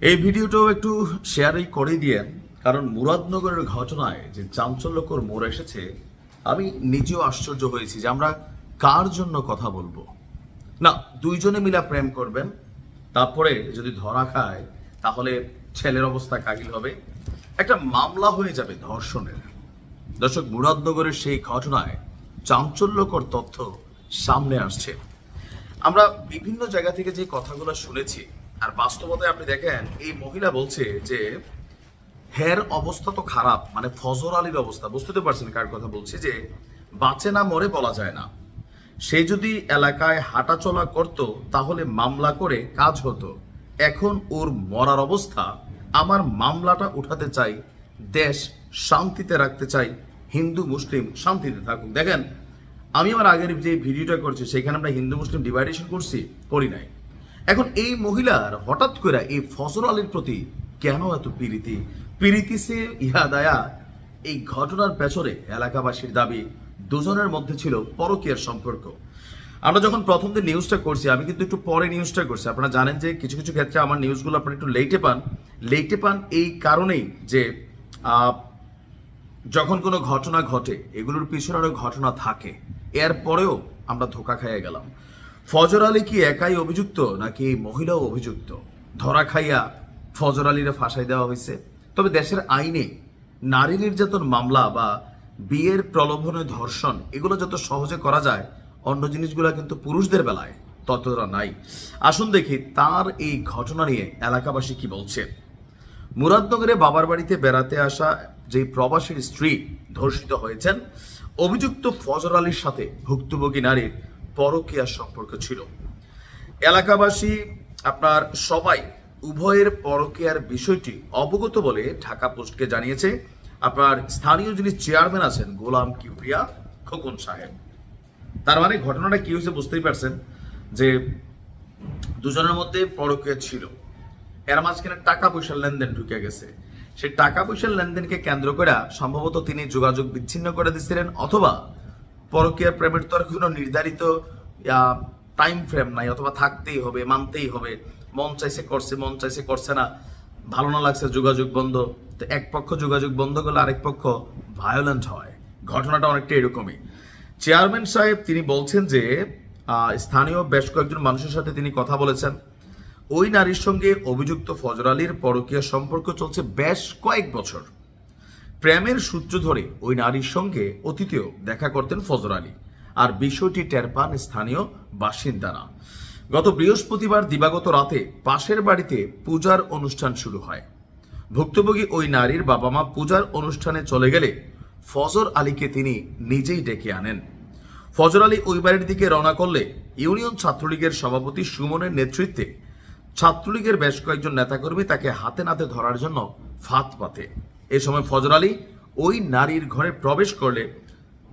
এই ভিডিওটাও একটু শেয়ারই করে দিয়ে কারণ মুরাদনগরের ঘটনায় যে চাঞ্চল্যকর মোড় এসেছে, আমি নিজেও আশ্চর্য হয়েছি যে আমরা কার জন্য কথা বলব। না, দুইজনে মিলা প্রেম করবেন, তারপরে যদি ধরা খায়, তাহলে ছেলের অবস্থা কাহিল হবে। একটা মামলা হয়ে যাবে ধর্ষণের। দর্শক, মুরাদনগরের সেই ঘটনায় চাঞ্চল্যকর তথ্য সামনে আসছে। আমরা বিভিন্ন জায়গা থেকে যে কথাগুলো শুনেছি আর বাস্তবতায় আপনি দেখেন, এই মহিলা বলছে যে, হের অবস্থা তো খারাপ মানে ফজর আলীর অবস্থা। বুঝতে পারছেন কার কথা বলছি যে, বাঁচে না, মরে বলা যায় না। সে যদি এলাকায় হাঁটাচলা করত, তাহলে মামলা করে কাজ হতো। এখন ওর মরার অবস্থা, আমার মামলাটা উঠাতে চাই, দেশ শান্তিতে রাখতে চাই, হিন্দু, মুসলিম, শান্তিতে থাকুক। দেখেন, আমি আমার আগের যে ভিডিওটা করছি, সেখানে আমরা হিন্দু, মুসলিম ডিভাইডেশন করছি, করি নাই। এখন এই মহিলার হঠাৎ করে এই ফজর আলীর প্রতি কেন এত পিরিতি? পিরিতি সে ইহা দায়া এই ঘটনার পেছনে এলাকাবাসীর দাবি দুজনের মধ্যে ছিল পরকীয়ার সম্পর্ক। আমরা যখন প্রথম দিন নিউজটা করছি, আমি কিন্তু একটু পরে নিউজটা করছি। আপনারা জানেন যে কিছু কিছু ক্ষেত্রে আমার নিউজগুলো আপনারা একটু লেটে পান। লেটে পান এই কারণেই যে যখন কোনো ঘটনা ঘটে, এগুলোর পিছনে অনেক ঘটনা থাকে। এরপরেও আমরা ধোকা খাইয়ে গেলাম। ফজর আলী কি একাই অভিযুক্ত, নাকি মহিলাও অভিযুক্ত? ধরা খাইয়া ফজর আলীরে ফাঁসাই দেওয়া হয়েছে তবে দেশের আইনে নারী নির্যাতন মামলা বা বিয়ের প্রলোভনে ধর্ষণ, এগুলো যত সহজে করা যায়, অন্য জিনিসগুলো কিন্তু পুরুষদের বেলায় ততটা নাই। আসুন দেখি তার এই ঘটনা নিয়ে এলাকাবাসী কি বলছে। মুরাদনগরে বাবার বাড়িতে বেড়াতে আসা যে প্রবাসীর স্ত্রী ধর্ষিত হয়েছেন, অভিযুক্ত ফজর আলীর সাথে ভুক্তভোগী নারীর পরকীয়া সম্পর্ক ছিল। এলাকাবাসী, আপনার সবাই উভয়ের পরকীয়ার বিষয়টি অবগত বলে ঢাকা পোস্টকে জানিয়েছে। আপনার স্থানীয় যিনি চেয়ারম্যান আছেন, গোলাম কিবরিয়া খোকন সাহেব। তার মানে ঘটনাটা কি হয়েছে বুঝতেই পারছেন যে দুজনের মধ্যে পরকীয়া ছিল। এর মাঝখানে টাকা পয়সার লেনদেন ঢুকে গেছে। সেই টাকা পয়সার লেনদেনকে কেন্দ্র করে সম্ভবত তিনি যোগাযোগ বিচ্ছিন্ন করে দিচ্ছিলেন অথবা পরকীয়ার প্রেমের তো আর কোনো নির্ধারিত টাইম ফ্রেম নাই, অথবা থাকতেই হবে, মানতেই হবে। মন চাইছে করছে, মন চাইছে করছে না। ভালো না লাগছে যোগাযোগ বন্ধ। তো এক পক্ষ যোগাযোগ বন্ধ করলে আরেক পক্ষ ভায়োলেন্ট হয়। ঘটনাটা অনেকটা এরকমই। চেয়ারম্যান সাহেব তিনি বলছেন যে স্থানীয় বেশ কয়েকজন মানুষের সাথে তিনি কথা বলেছেন। ওই নারীর সঙ্গে অভিযুক্ত ফজর আলীর পরকীয়া সম্পর্ক চলছে বেশ কয়েক বছর। প্রেমের সূত্র ধরে ওই নারীর সঙ্গে অতীতেও দেখা করতেন ফজর আলী। আর বিষয়টি টের পান স্থানীয় বাসিন্দারা। গত বৃহস্পতিবার দিবাগত রাতে পাশের বাড়িতে পূজার অনুষ্ঠান শুরু হয়। ভুক্তভোগী ওই নারীর বাবা মা পূজার অনুষ্ঠানে চলে গেলে ফজর আলীকে তিনি নিজেই ডেকে আনেন। ফজর আলী ওই বাড়ির দিকে রওনা করলে ইউনিয়ন ছাত্রলীগের সভাপতি সুমনের নেতৃত্বে ছাত্রলীগের বেশ কয়েকজন নেতাকর্মী তাকে হাতে নাতে ধরার জন্য ফাঁদ পাতে। এ সময় ফজর আলী ওই নারীর ঘরে প্রবেশ করলে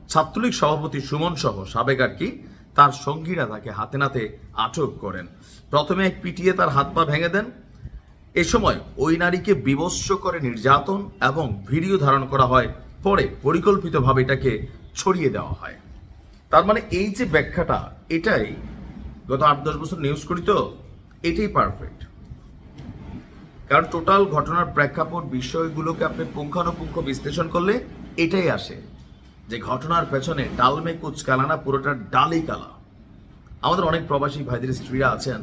ছাত্রলীগ সভাপতি সুমন সহ সাবেক আর কি তার সঙ্গীরা তাকে হাতে নাতে আটক করেন। প্রথমে এক পিটিয়ে তার হাত পা ভেঙে দেন। এ সময় ওই নারীকে বিবস্ত্র করে নির্যাতন এবং ভিডিও ধারণ করা হয়। পরে পরিকল্পিতভাবে এটাকে ছড়িয়ে দেওয়া হয়। তার মানে এই যে ব্যাখ্যাটা, এটাই গত আট দশ বছর নিউজ করি তো, এটাই পারফেক্ট কারণ টোটাল ঘটনার প্রেক্ষাপট, বিষয়গুলোকে আপনি পুঙ্খানুপুঙ্খ বিশ্লেষণ করলে এটাই আসে। যে ঘটনার পেছনে ডালমে কুচ কালানা পুরোটা ডালই কালা। আমাদের অনেক প্রবাসী ভাইদের স্ত্রীরা আছেন।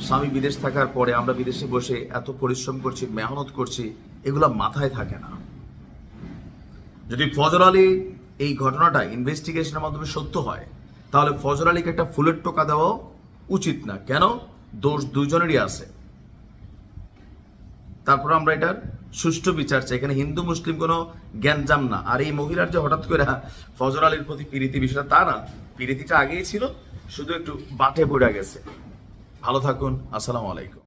স্বামী বিদেশ থাকার পরে আমরা বিদেশে বসে এত পরিশ্রম করছি, মেহনত করছি, এগুলা মাথায় থাকে না। যদি ফজর আলী এই ঘটনাটা ইনভেস্টিগেশনের মাধ্যমে সত্য হয়, তাহলে ফজর আলীকে একটা ফুলের টোকা দেওয়া উচিত না। কেন? দোষ দুজনেরই আছে। তারপর আমরা এটার সুষ্ঠু বিচার চাই। এখানে হিন্দু, মুসলিম কোনো জ্ঞানজাম না। আর এই মহিলার যে হঠাৎ করে ফজর আলীর প্রতি পিরিতি বিষয়টা, তা না। পিরিতিটা আগেই ছিল, শুধু একটু বাটে পড়ে গেছে। ভালো থাকুন, আসসালামু আলাইকুম।